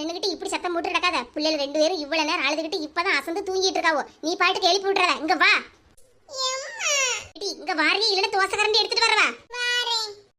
நின்றுகிட்டு இப்படி சத்தம் போட்டு பிள்ளைகள் ரெண்டு பேரும் இவ்வளவு நேரம் அழுதுகிட்டு இப்பதான் அசந்து தூங்கிட்டு இருக்காவோ? நீ பாட்டுக்கு எழுப்பி விட்டுறத இங்க வா. இங்க வாரியே இல்லைன்னா தோசை கரண்டி எடுத்துட்டு வரவா?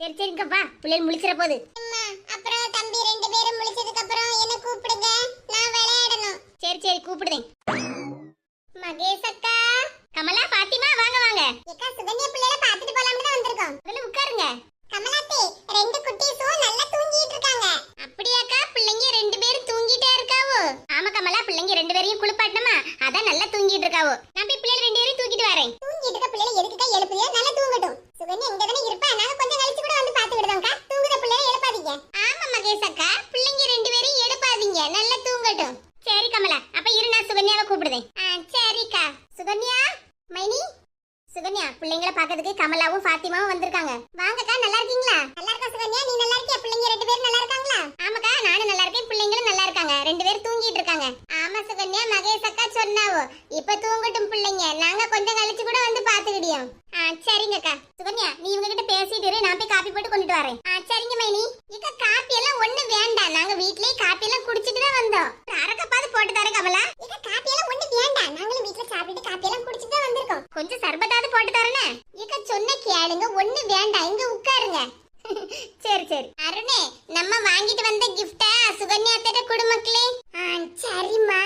சரி சரி இங்க வா. பிள்ளைகள் முழிச்சிட போகுது அப்புறம் தம்பி ரெண்டு பேரும் முழிச்சதுக்கு அப்புறம் என்ன கூப்பிடுங்க. நான் விளையாடணும். சரி சரி கூப்பிடுதேன் மகேஷ் அக்கா. கமலா பாத்திமா வாங்க வாங்க. அக்கா சுகன்யா பிள்ளைல பாத்துட்டு போலாம்னு தான் வந்திருக்கோம். உட்காருங்க. கமலாத்தே ரெண்டு குட்டீஸும் நல்லா தூங்கிட்டு அப்படியாக்கா? பிள்ளைங்க ரெண்டு பேரும் தூங்கிட்டே இருக்காவோ? ஆமா கமலா பிள்ளைங்க ரெண்டு பேரையும் குளிப்பாட்டுமா அதான் நல்லா தூங்கிட்டு இருக்காவோ. நான் போய் பிள்ளைகள் ரெண்டு பேரும் தூங்கிட்டு வரேன். தூங்கிட்டு இருக்க பிள்ளைகள் எதுக்குக்கா எழுப்புறியோ? நல்லா தூங்கட்டும். சுகன்யா இங்க தானே இருப்பா. நாங்க கொஞ்சம் கழிச்சு கூட வந்து பாத்துக்கிடுதோம்க்கா தூங்குற பிள்ளைகளை எழுப்பாதீங்க. ஆமா மகேஷ் அக்கா பிள்ளைங்க ரெண்டு பேரையும் எழுப்பாதீங்க. நல்லா தூங்கட்டும். சரி கமலா அப்ப இரு நான் சுகன்யாவை கூப்பிடுதேன். சரிக்கா. சுகன்யா மைனி. சுகன்யா பிள்ளைங்களை பாக்கிறதுக்கு கமலாவும் ஃபாத்திமாவும் வந்திருக்காங்க. வாங்கக்கா வேண்டாம் இங்க உட்காருங்க. சரி சரி. அருணே நம்ம வாங்கிட்டு வந்த கிஃப்ட சுகன்யா தர குடும்பங்களே சரிம்மா.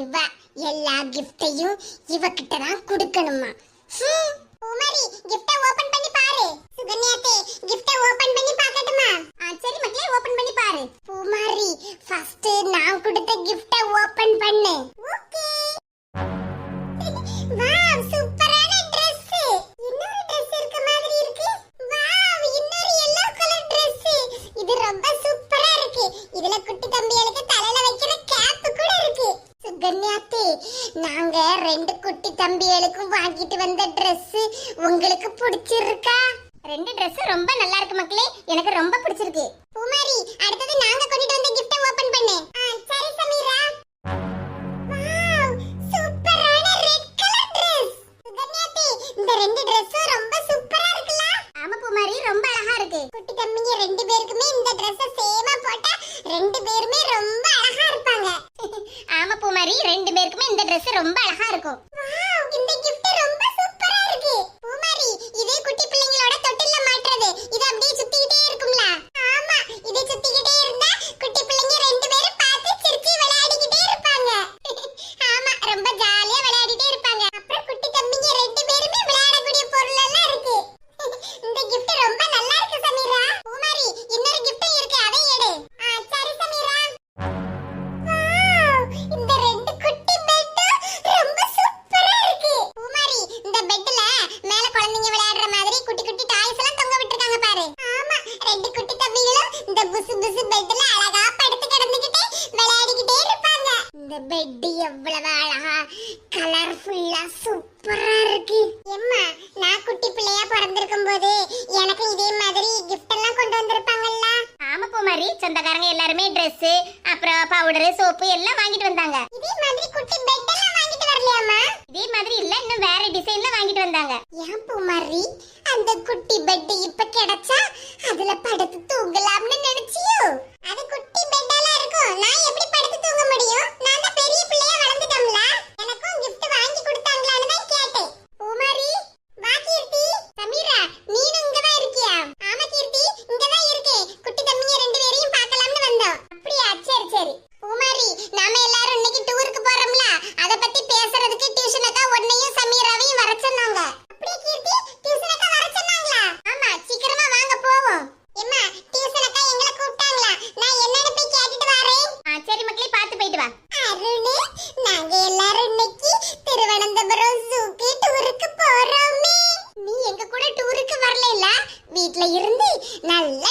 இவ எல்லா கிஃப்டையும் இவகிட்ட தான் கொடுக்கணுமா? உமரி கிஃப்டை ஓபன் பண்ணி பாரு. சுகன்யாத்தே கிஃப்டை ஓபன் பண்ணி பார்க்கட்டுமா? சரி மக்களே ஓபன் பண்ணி பாரு. உமரி ஃபர்ஸ்ட் நான் கொடுத்த கிஃப்டை ஓபன் பண்ணு. ஓகே. வாவ் சூப்பரான Dress. இன்னொரு Dress இருக்க மாதிரி இருக்கு. வாவ் இன்னொரு எல்லோ கலர் Dress. இது ரொம்ப சூப்பரா இருக்கு. இதுல குட்டி சுகன்யாத்தே நாங்க ரெண்டு குட்டி தம்பிகளுக்கும் வாங்கிட்டு வந்த ட்ரெஸ் உங்களுக்கு பிடிச்சிருக்கா? ரெண்டு ட்ரெஸ் ரொம்ப நல்லா இருக்கு மக்களே. எனக்கு ரொம்ப பிடிச்சிருக்கு. பூமாரி அடுத்தது நாங்க வீட்டுல இருந்து நல்ல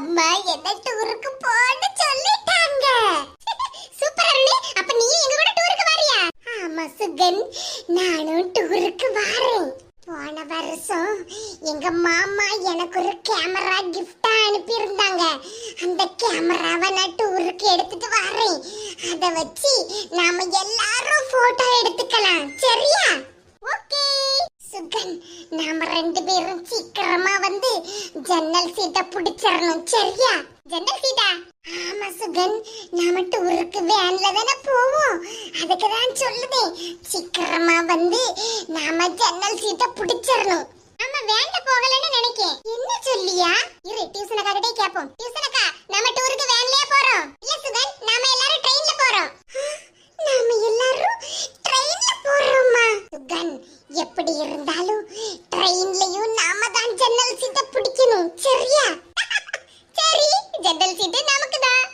my சொல்லுதே. சீக்கிரமா வந்து நாம ஜன்னல் சீட்ட புடிச்சிடணும் நம்ம வேன்ல போகலன்னு நினைக்கேன். என்ன சொல்லியா? இரு டியூசன் அக்கா கிட்டே கேப்போம் டியூசனக்கா நம்ம டூருக்கு வேன்லயே போறோம். இல்ல சுகன் நாம எல்லாரும் ட்ரெயின்ல போறோம். நாம எல்லாரும் ட்ரெயின்ல போறோமா சுகன் எப்படி இருந்தாலும் ட்ரெயின்லயும் நாம தான் ஜன்னல் சீட்டை பிடிக்கணும். சரியா? சரி ஜன்னல் சீட்டு நமக்கு தான்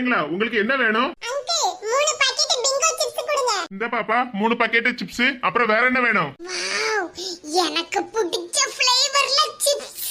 பிள்ளைங்களா உங்களுக்கு என்ன வேணும்? இந்த பாப்பா மூணு பாக்கெட் சிப்ஸ் அப்புறம் வேற என்ன வேணும்? எனக்கு பிடிச்ச ஃப்ளேவர்ல சிப்ஸ்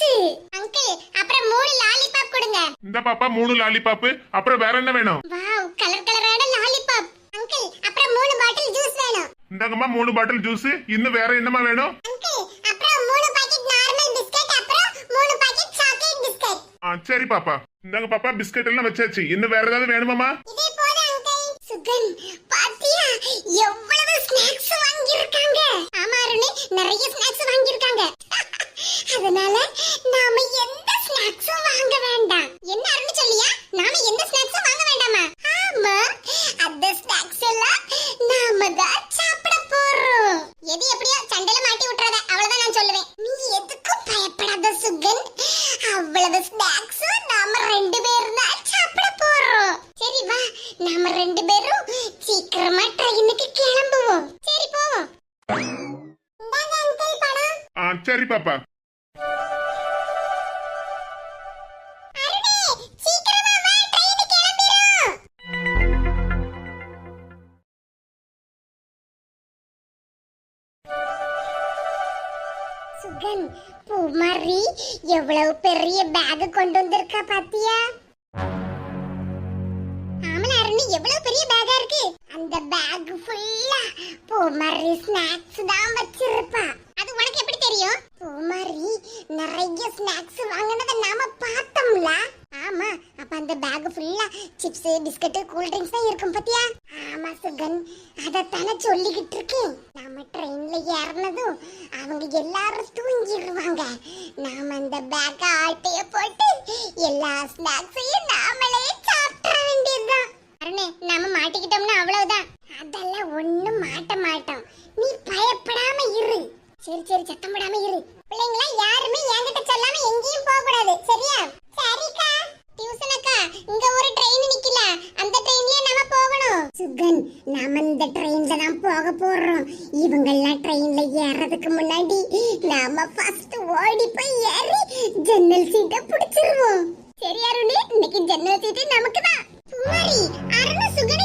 அங்கிள் அப்புறம் மூணு லாலிபாப் கொடுங்க. இந்த பாப்பா மூணு லாலிபாப்பு அப்புறம் வேற என்ன வேணும்? வாவ் கலர் கலரான லாலிபாப் அங்கிள் அப்புறம் மூணு பாட்டில் ஜூஸ் வேணும். இந்தாங்கம்மா மூணு பாட்டில் ஜூஸ் இன்னும் வேற என்னமா வேணும் அங்கிள் அப்புறம் மூணு பாக்கெட் நார்மல் பிஸ்கட் அப்புறம் மூணு பாக்கெட் சாக்லேட் பிஸ்கட் ஆ சரி பாப்பா. இந்தாங்க பாப்பா பிஸ்கட் எல்லாம் வச்சாச்சு. இன்னும் வேற ஏதாவது வேணுமாமா இதே போல அங்கிள் சுகன் பாத்தியா? எவ்வளவு ஸ்நாக்ஸ் வாங்கியிருக்காங்க? ஆமா அருணி நிறைய ஸ்நாக்ஸ் வாங்கியிருக்காங்க. அதனால நாம எந்த ஸ்நாக்ஸும் வாங்க வேண்டாம். என்ன அருணி சொல்லியா? நாம எந்த ஸ்நாக்ஸும் வாங்க வேண்டாமா? ஆமா அந்த ஸ்நாக்ஸ் எல்லாம் நாம தான் சாப்பிட போறோம். எது எப்படியோ சண்டையில மாட்டி விட்டுறத. அவ்வளவுதான் நான் சொல்லுவேன். நீ எதுக்கு பாப்பா. சுகன் பூமாரி எவ்வளவு பெரிய பேக் கொண்டு வந்திருக்கா பாத்தியா? ஸ்நாக்ஸ் வாங்கினதை நாம பார்த்தோம்ல? ஆமா அப்ப அந்த பேக் ஃபுல்லா சிப்ஸ் பிஸ்கட் கூல் ட்ரிங்க்ஸ் தான் இருக்கும் பாத்தியா? ஆமா சுகன் அதத்தானே சொல்லிக்கிட்டு இருக்கேன் நாம ட்ரெயின்ல ஏறினதும் அவங்க எல்லாரும் தூங்கிடுவாங்க. நாம அந்த பேக்க ஆட்டைய போட்டு எல்லா ஸ்நாக்ஸையும் நாமளே சாப்பிட வேண்டியதுதான். அருணே நாம மாட்டிக்கிட்டோம்னா அவ்வளவுதான். அதெல்லாம் ஒண்ணும் மாட்ட மாட்டோம். நீ பயப்படாம இரு. சரி சரி சத்தம் போடாம இரு. பிள்ளைங்களா யாருமே என்கிட்ட சொல்லாம எங்கேயும் போக கூடாது சரியா? சரிக்கா. டியூஷன் அக்கா இங்க ஒரு ட்ரெயின் நிக்கல. அந்த ட்ரெயின்லயே நாம போகணும். சுகன் நாம இந்த ட்ரெயின்ல தான் போக போறோம். இவங்க எல்லாம் ட்ரெயின்ல ஏறதுக்கு முன்னாடி நாம ஃபர்ஸ்ட் ஓடி போய் ஏறி ஜன்னல் சீட்டை பிடிச்சிருவோம். சரி அருணி இன்னைக்கு ஜன்னல் சீட்டு நமக்கு தான் சுமாரி அருண சுகன்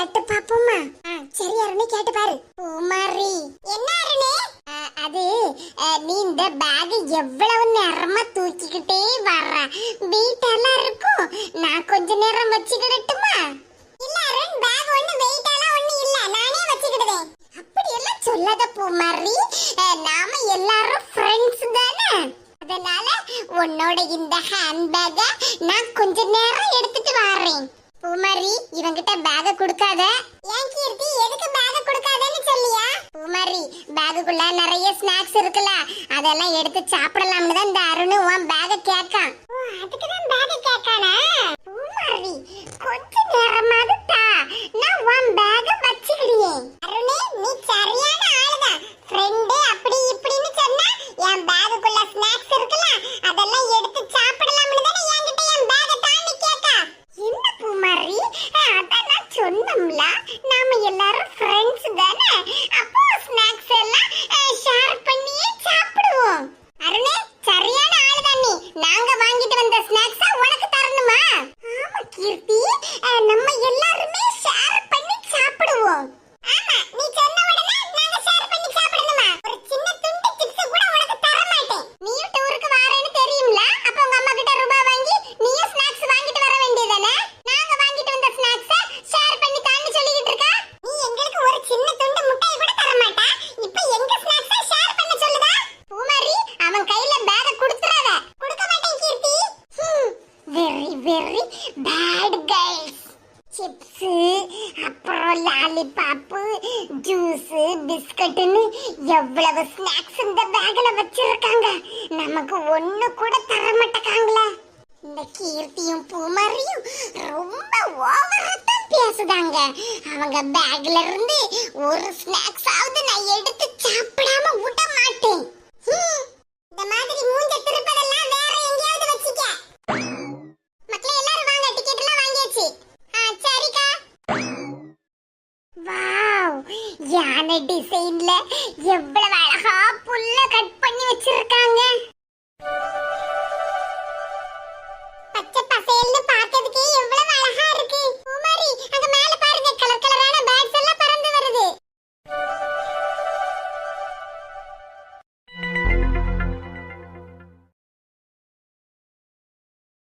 நட்டு ஏன் எதுக்கு பேக் கொடுக்காதன்னு சொல்லியா? உமரி பேக்குக்குள்ள நிறைய ஸ்நாக்ஸ் இருக்குல்ல அதெல்லாம் எடுத்து சாப்பிடலாம்னு தான் இந்த அருண் உன் பேக் கேட்கான். அதுக்கு தான் பேக் கேட்கானா? உமரி கொஞ்ச நேரமா ரொம்ப ஓவரா தான் பேசுதாங்க. அவங்க பேக்ல இருந்து ஒரு ஸ்நாக்ஸ் ஆகுது நான் எடுத்து சாப்பிடாம விட மாட்டேன். இந்த மாதிரி மூஞ்ச திருப்பதெல்லாம் வேற எங்கேயாவது வச்சுக்க. மக்களே எல்லாரும் வாங்க டிக்கெட் எல்லாம் வாங்கியாச்சு. சரிக்கா. வாவ் யானை டிசைன்ல எவ்வளவு அழகா புல்ல கட் பண்ணி வச்சிருக்காங்க.